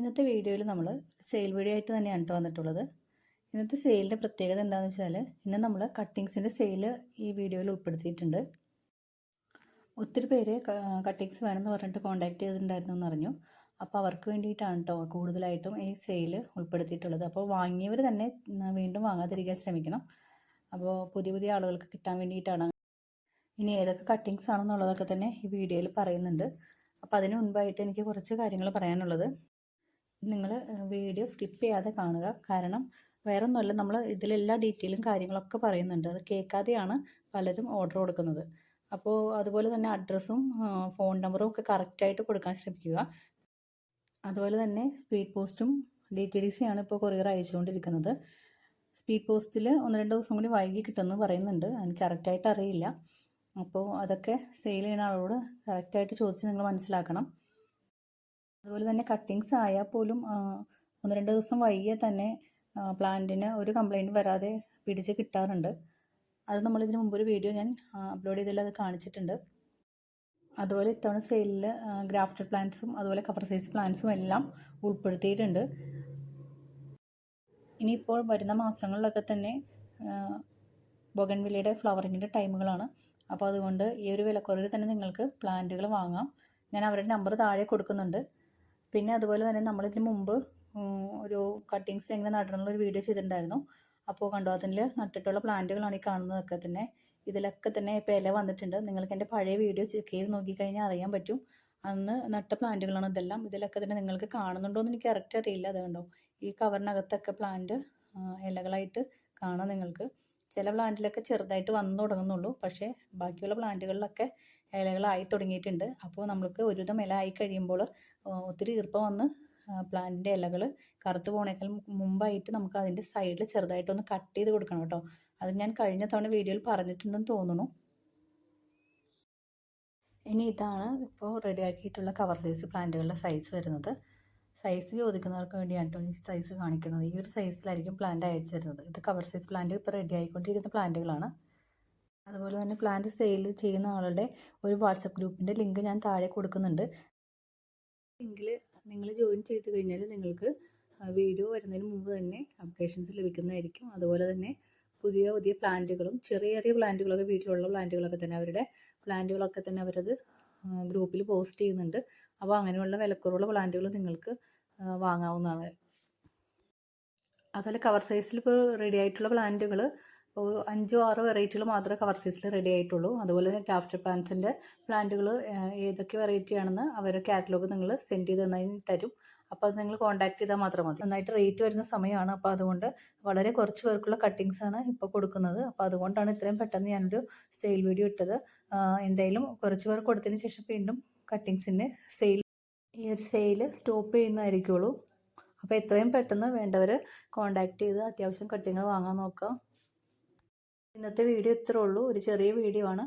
ഇന്നത്തെ വീഡിയോയിൽ നമ്മൾ സെയിൽ വീഡിയോ ആയിട്ട് തന്നെയാണ് കേട്ടോ വന്നിട്ടുള്ളത്. ഇന്നത്തെ സെയിലിന്റെ പ്രത്യേകത എന്താണെന്ന് വെച്ചാൽ ഇന്ന് നമ്മൾ കട്ടിങ്സിന്റെ സെയിൽ ഈ വീഡിയോയിൽ ഉൾപ്പെടുത്തിയിട്ടുണ്ട്. ഒത്തിരി പേര് കട്ടിങ്സ് വേണമെന്ന് പറഞ്ഞിട്ട് കോൺടാക്ട് ചെയ്തിട്ടുണ്ടായിരുന്നു എന്ന് അറിഞ്ഞു. അപ്പോൾ അവർക്ക് വേണ്ടിയിട്ടാണ് കേട്ടോ കൂടുതലായിട്ടും ഈ സെയിൽ ഉൾപ്പെടുത്തിയിട്ടുള്ളത്. അപ്പോൾ വാങ്ങിയവർ തന്നെ വീണ്ടും വാങ്ങാതിരിക്കാൻ ശ്രമിക്കണം. അപ്പോൾ പുതിയ പുതിയ ആളുകൾക്ക് കിട്ടാൻ വേണ്ടിയിട്ടാണ് ഇനി ഏതൊക്കെ കട്ടിങ്സ് ആണെന്നുള്ളതൊക്കെ തന്നെ ഈ വീഡിയോയിൽ പറയുന്നുണ്ട്. അപ്പോൾ അതിന് മുൻപായിട്ട് എനിക്ക് കുറച്ച് കാര്യങ്ങൾ പറയാനുള്ളത്. നിങ്ങൾ വീഡിയോ സ്കിപ്പ് ചെയ്യാതെ കാണുക. കാരണം വേറെ ഒന്നുമല്ല നമ്മൾ ഇതിലെല്ലാ ഡീറ്റെയിലും കാര്യങ്ങളൊക്കെ പറയുന്നുണ്ട്. അത് കേൾക്കാതെയാണ് പലരും ഓർഡർ കൊടുക്കുന്നത്. അപ്പോൾ അതുപോലെ തന്നെ അഡ്രസ്സും ഫോൺ നമ്പറും ഒക്കെ കറക്റ്റായിട്ട് കൊടുക്കാൻ ശ്രമിക്കുക. അതുപോലെ തന്നെ സ്പീഡ് പോസ്റ്റും ഡി ടി ഡി സി ആണ് ഇപ്പോൾ കൊറിയർ അയച്ചുകൊണ്ടിരിക്കുന്നത്. സ്പീഡ് പോസ്റ്റിൽ ഒന്ന് രണ്ട് ദിവസം കൂടി വൈകി കിട്ടുമെന്ന് പറയുന്നുണ്ട്. എനിക്ക് കറക്റ്റായിട്ട് അറിയില്ല. അപ്പോൾ അതൊക്കെ സെയിൽ ചെയ്യുന്ന ആളോട് കറക്റ്റായിട്ട് ചോദിച്ച് നിങ്ങൾ മനസ്സിലാക്കണം. അതുപോലെ തന്നെ കട്ടിങ്സ് ആയാൽ പോലും ഒന്ന് രണ്ട് ദിവസം വൈകിയ തന്നെ പ്ലാന്റിന് ഒരു കംപ്ലൈന്റ് വരാതെ പിടിച്ച് കിട്ടാറുണ്ട്. അത് നമ്മളിതിന് മുമ്പ് ഒരു വീഡിയോ ഞാൻ അപ്ലോഡ് ചെയ്തതിൽ അത് കാണിച്ചിട്ടുണ്ട്. അതുപോലെ ഇത്തവണ സെയിലിൽ ഗ്രാഫ്റ്റഡ് പ്ലാന്റ്സും അതുപോലെ കവർ സൈസ് പ്ലാന്റ്സും എല്ലാം ഉൾപ്പെടുത്തിയിട്ടുണ്ട്. ഇനിയിപ്പോൾ വരുന്ന മാസങ്ങളിലൊക്കെ തന്നെ ബൊഗൻവില്ലയുടെ ഫ്ലവറിങ്ങിന്റെ ടൈമുകളാണ് അപ്പോൾ അതുകൊണ്ട് ഈ ഒരു വിലക്കുറവിൽ തന്നെ നിങ്ങൾക്ക് പ്ലാന്റുകൾ വാങ്ങാം. ഞാൻ അവരുടെ നമ്പർ താഴെ കൊടുക്കുന്നുണ്ട്. പിന്നെ അതുപോലെ തന്നെ നമ്മളിതിന് മുമ്പ് ഒരു കട്ടിങ്സ് എങ്ങനെ നടണമെന്നുള്ള ഒരു വീഡിയോ ചെയ്തിട്ടുണ്ടായിരുന്നു. അപ്പോൾ കണ്ടോ അതിൽ നട്ടിട്ടുള്ള പ്ലാന്റുകളാണ് ഈ കാണുന്നതൊക്കെ തന്നെ. ഇതിലൊക്കെ തന്നെ ഇപ്പോൾ ഇല വന്നിട്ടുണ്ട്. നിങ്ങൾക്ക് എന്റെ പഴയ വീഡിയോ ചെക്ക് ചെയ്ത് നോക്കിക്കഴിഞ്ഞാൽ അറിയാൻ പറ്റും. അന്ന് നട്ട പ്ലാന്റുകളാണ് ഇതെല്ലാം. ഇതിലൊക്കെ തന്നെ നിങ്ങൾക്ക് കാണുന്നുണ്ടോ എന്ന് എനിക്ക് കറക്റ്റ് അറിയില്ല അത് കണ്ടോ ഈ കവറിനകത്തൊക്കെ പ്ലാന്റ് ഇലകളായിട്ട് കാണാം നിങ്ങൾക്ക്. ചില പ്ലാന്റിലൊക്കെ ചെറുതായിട്ട് വന്നു തുടങ്ങുന്നുള്ളൂ. പക്ഷേ ബാക്കിയുള്ള പ്ലാന്റുകളിലൊക്കെ ഇലകളായി തുടങ്ങിയിട്ടുണ്ട്. അപ്പോൾ നമ്മൾക്ക് ഒരുവിധം ഇല ആയി കഴിയുമ്പോൾ ഒത്തിരി ഈർപ്പം വന്ന് പ്ലാന്റിന്റെ ഇലകൾ കറുത്ത് പോണേക്കാൾ മുമ്പായിട്ട് നമുക്ക് അതിന്റെ സൈഡിൽ ചെറുതായിട്ടൊന്ന് കട്ട് ചെയ്ത് കൊടുക്കണം കേട്ടോ. അത് ഞാൻ കഴിഞ്ഞ തവണ വീഡിയോയിൽ പറഞ്ഞിട്ടുണ്ടെന്ന് തോന്നുന്നു. ഇനി ഇതാണ് ഇപ്പോൾ റെഡിയാക്കിയിട്ടുള്ള കവർ സൈസ് പ്ലാന്റുകളുടെ സൈസ് വരുന്നത്. സൈസ് ചോദിക്കുന്നവർക്ക് വേണ്ടിയാണ് കേട്ടോ ഈ സൈസ് കാണിക്കുന്നത്. ഈ ഒരു സൈസിലായിരിക്കും പ്ലാന്റ് അയച്ചു തരുന്നത് ഇത് കവർ സൈസ് പ്ലാന്റ് ഇപ്പോൾ റെഡി ആയിക്കൊണ്ടിരിക്കുന്ന പ്ലാന്റുകളാണ് അതുപോലെ തന്നെ പ്ലാന്റ് സെയിൽ ചെയ്യുന്ന ആളുടെ ഒരു വാട്സപ്പ് ഗ്രൂപ്പിന്റെ ലിങ്ക് ഞാൻ താഴെ കൊടുക്കുന്നുണ്ട്. ലിങ്കിൽ നിങ്ങൾ ജോയിൻ ചെയ്ത് കഴിഞ്ഞാൽ നിങ്ങൾക്ക് വീഡിയോ വരുന്നതിന് മുമ്പ് തന്നെ അപ്ഡേഷൻസ് ലഭിക്കുന്നതായിരിക്കും. അതുപോലെ തന്നെ പുതിയ പുതിയ പ്ലാന്റുകളും ചെറിയ ചെറിയ പ്ലാന്റുകളൊക്കെ വീട്ടിലുള്ള പ്ലാന്റുകളൊക്കെ തന്നെ അവരുടെ പ്ലാന്റുകളൊക്കെ തന്നെ അവരത് ഗ്രൂപ്പിൽ പോസ്റ്റ് ചെയ്യുന്നുണ്ട്. അപ്പോൾ അങ്ങനെയുള്ള വിലക്കുറവുള്ള പ്ലാന്റുകൾ നിങ്ങൾക്ക് വാങ്ങാവുന്നതാണ്. അതുപോലെ കവർ സൈസിൽ ഇപ്പോൾ റെഡി ആയിട്ടുള്ള പ്ലാന്റുകൾ അഞ്ചോ ആറോ വെറൈറ്റികൾ മാത്രമേ കവർ സൈസിൽ റെഡി ആയിട്ടുള്ളൂ. അതുപോലെ തന്നെ ക്രാഫ്റ്റ് പ്ലാന്റ്സിന്റെ പ്ലാന്റുകൾ ഏതൊക്കെ വെറൈറ്റി ആണെന്ന് അവരുടെ കാറ്റലോഗ് നിങ്ങൾ സെൻഡ് ചെയ്ത് തന്നതിന് തരും. അപ്പോൾ അത് നിങ്ങൾ കോൺടാക്ട് ചെയ്താൽ മാത്രം മതി. നന്നായിട്ട് റേറ്റ് വരുന്ന സമയമാണ്. അപ്പോൾ അതുകൊണ്ട് വളരെ കുറച്ച് പേർക്കുള്ള കട്ടിങ്സ് ആണ് ഇപ്പോൾ കൊടുക്കുന്നത്. അപ്പോൾ അതുകൊണ്ടാണ് ഇത്രയും പെട്ടെന്ന് ഞാനൊരു സെയിൽ വീഡിയോ ഇട്ടത്. എന്തായാലും കുറച്ച് പേർ കൊടുത്തതിന് ശേഷം വീണ്ടും കട്ടിങ്സിന്റെ സെയിൽ ഈ ഒരു സെയിൽ സ്റ്റോപ്പ് ചെയ്യുന്നതായിരിക്കുള്ളൂ. അപ്പോൾ എത്രയും പെട്ടെന്ന് വേണ്ടവർ കോൺടാക്ട് ചെയ്ത് അത്യാവശ്യം കട്ടിങ്ങൾ വാങ്ങാൻ നോക്കാം ഇന്നത്തെ വീഡിയോ ഇത്രേ ഉള്ളൂ. ഒരു ചെറിയ വീഡിയോ ആണ്.